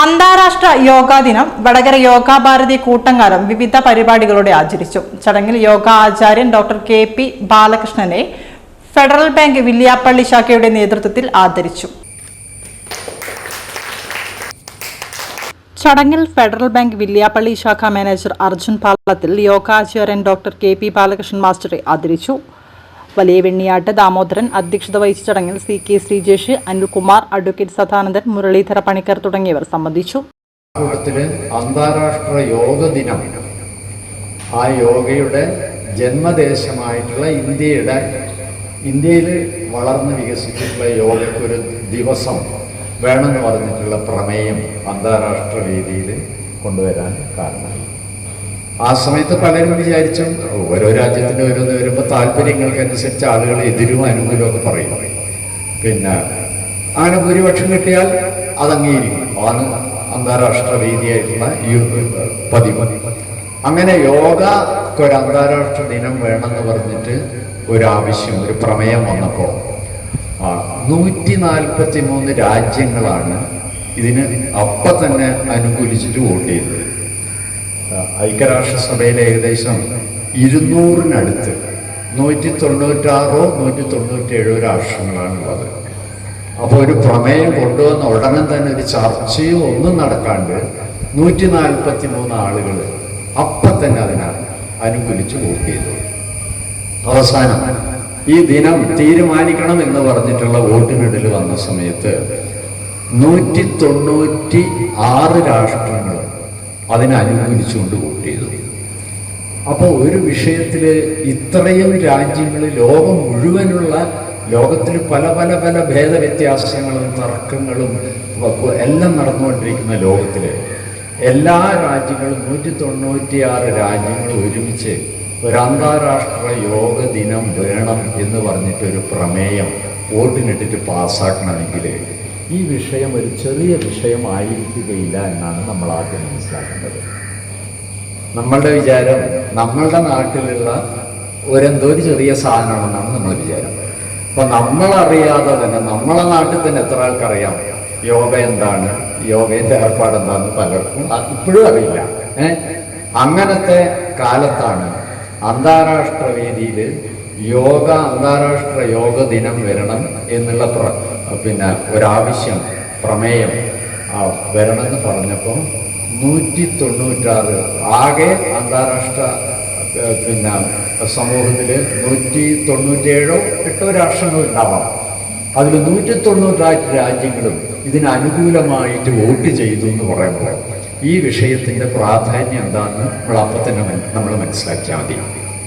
അന്താരാഷ്ട്ര യോഗാ ദിനം വടകര യോഗാ യോഗാഭാരതി കൂട്ടങ്കാലം വിവിധ പരിപാടികളോടെ ആചരിച്ചു. ചടങ്ങിൽ യോഗാ ആചാര്യൻ ഡോക്ടർ കെ പി ബാലകൃഷ്ണനെ ഫെഡറൽ ബാങ്ക് വില്യാപ്പള്ളി ശാഖയുടെ നേതൃത്വത്തിൽ ആദരിച്ചു. ചടങ്ങിൽ ഫെഡറൽ ബാങ്ക് വില്യാപ്പള്ളി ശാഖ മാനേജർ അർജുൻ പാളത്തിൽ യോഗാചാര്യൻ ഡോക്ടർ കെ പി ബാലകൃഷ്ണൻ മാസ്റ്ററെ ആദരിച്ചു. വലിയ വെണ്ണിയാട്ട് ദാമോദരൻ അധ്യക്ഷത വഹിച്ച ചടങ്ങിൽ C K Sreejesh Anilkumar advocate Sadanandan Muraleedhara Panicker തുടങ്ങിയവർ സംബന്ധിച്ചു. അന്താരാഷ്ട്ര യോഗ ദിനം. ആ യോഗയുടെ ജന്മദേശമായിട്ടുള്ള ഇന്ത്യയുടെ ഇന്ത്യയിൽ വളർന്ന് വികസിച്ചിട്ടുള്ള യോഗയ്ക്കൊരു ദിവസം വേണമെന്ന് പറഞ്ഞിട്ടുള്ള പ്രമേയം അന്താരാഷ്ട്ര വേദിയിൽ കൊണ്ടുവരാൻ കാരണമായി. ആ സമയത്ത് പലരും വിചാരിച്ചു ഓരോ രാജ്യത്തിന്റെ ഓരോന്ന് വരുമ്പോൾ താല്പര്യങ്ങൾക്കനുസരിച്ച് ആളുകൾ എതിരും അനുകൂലവും ഒക്കെ പറയും. പിന്നെ അങ്ങനെ ഭൂരിപക്ഷം കിട്ടിയാൽ അതംഗീകരിക്കും ആണ് അന്താരാഷ്ട്ര വേദിയായിട്ടുള്ള ഈ പതിവ്. അങ്ങനെ യോഗ ഒരു അന്താരാഷ്ട്ര ദിനം വേണമെന്ന് പറഞ്ഞിട്ട് ഒരു ആവശ്യം ഒരു പ്രമേയം വന്നപ്പോൾ നൂറ്റി നാൽപ്പത്തി മൂന്ന് രാജ്യങ്ങളാണ് ഇതിന് അപ്പം തന്നെ അനുകൂലിച്ചിട്ട് വോട്ട് ചെയ്തത്. ഐക്യരാഷ്ട്രസഭയിൽ ഏകദേശം ഇരുന്നൂറിനടുത്ത് നൂറ്റി തൊണ്ണൂറ്റാറോ നൂറ്റി തൊണ്ണൂറ്റേഴോ രാഷ്ട്രങ്ങളാണുള്ളത്. അപ്പോൾ ഒരു പ്രമേയം കൊണ്ടുവന്ന ഉടനെ തന്നെ ഒരു ചർച്ചയോ ഒന്നും നടക്കാണ്ട് നൂറ്റി നാൽപ്പത്തി മൂന്ന് ആളുകൾ അപ്പം തന്നെ അതിനാൽ അനുകൂലിച്ച് വോട്ട് ചെയ്തു. അവസാനം ഈ ദിനം തീരുമാനിക്കണം എന്ന് പറഞ്ഞിട്ടുള്ള വോട്ടിനിടയിൽ വന്ന സമയത്ത് നൂറ്റി തൊണ്ണൂറ്റി ആറ് രാഷ്ട്രങ്ങൾ അതിനെ വോട്ട് ചെയ്തു. അപ്പോൾ ഒരു വിഷയത്തിൽ ഇത്രയും രാജ്യങ്ങൾ ലോകം മുഴുവനുള്ള ലോകത്തിൽ പല പല പല ഭേദവ്യത്യാസങ്ങളും തർക്കങ്ങളും എല്ലാം നടന്നുകൊണ്ടിരിക്കുന്ന ലോകത്തിൽ എല്ലാ രാജ്യങ്ങളും നൂറ്റി തൊണ്ണൂറ്റിയാറ് രാജ്യങ്ങൾ ഒരുമിച്ച് ഒരു അന്താരാഷ്ട്ര യോഗ ദിനം വേണം എന്ന് പറഞ്ഞിട്ട് ഒരു പ്രമേയം വോട്ടിനിട്ടിട്ട് പാസ്സാക്കണമെങ്കിൽ ഈ വിഷയം ഒരു ചെറിയ വിഷയമായിരിക്കുകയില്ല എന്നാണ് നമ്മൾ ആദ്യം മനസ്സിലാക്കേണ്ടത്. നമ്മളുടെ വിചാരം നമ്മളുടെ നാട്ടിലുള്ള ഒരെന്തോ ഒരു ചെറിയ സാധനമാണെന്നാണ് നമ്മൾ വിചാരം. അപ്പോൾ നമ്മളറിയാതെ തന്നെ നമ്മളെ നാട്ടിൽ തന്നെ എത്ര ആൾക്കറിയാം? യോഗ എന്താണ്? യോഗയുടെ ഏർപ്പാട് എന്താണെന്ന് പലർക്കും ഇപ്പോഴും അറിയില്ല. അങ്ങനത്തെ കാലത്താണ് അന്താരാഷ്ട്ര വേദിയിൽ യോഗ അന്താരാഷ്ട്ര യോഗ ദിനം വരണം എന്നുള്ള പ്ര- പിന്നെ ഒരാവശ്യം പ്രമേയം വരണമെന്ന് പറഞ്ഞപ്പോൾ നൂറ്റി തൊണ്ണൂറ്റാറ് ആകെ അന്താരാഷ്ട്ര പിന്നെ സമൂഹത്തിൽ നൂറ്റി തൊണ്ണൂറ്റേഴോ എട്ടോ രാഷ്ട്രങ്ങൾ ഉണ്ടാവാം. അതിൽ നൂറ്റി തൊണ്ണൂറ്റാറ് രാജ്യങ്ങളും ഇതിനനുകൂലമായിട്ട് വോട്ട് ചെയ്തു എന്ന് പറയുമ്പോൾ ഈ വിഷയത്തിന്റെ പ്രാധാന്യം എന്താണെന്ന് നമ്മൾ അപ്പം തന്നെ നമ്മൾ മനസ്സിലാക്കിയാൽ മതി.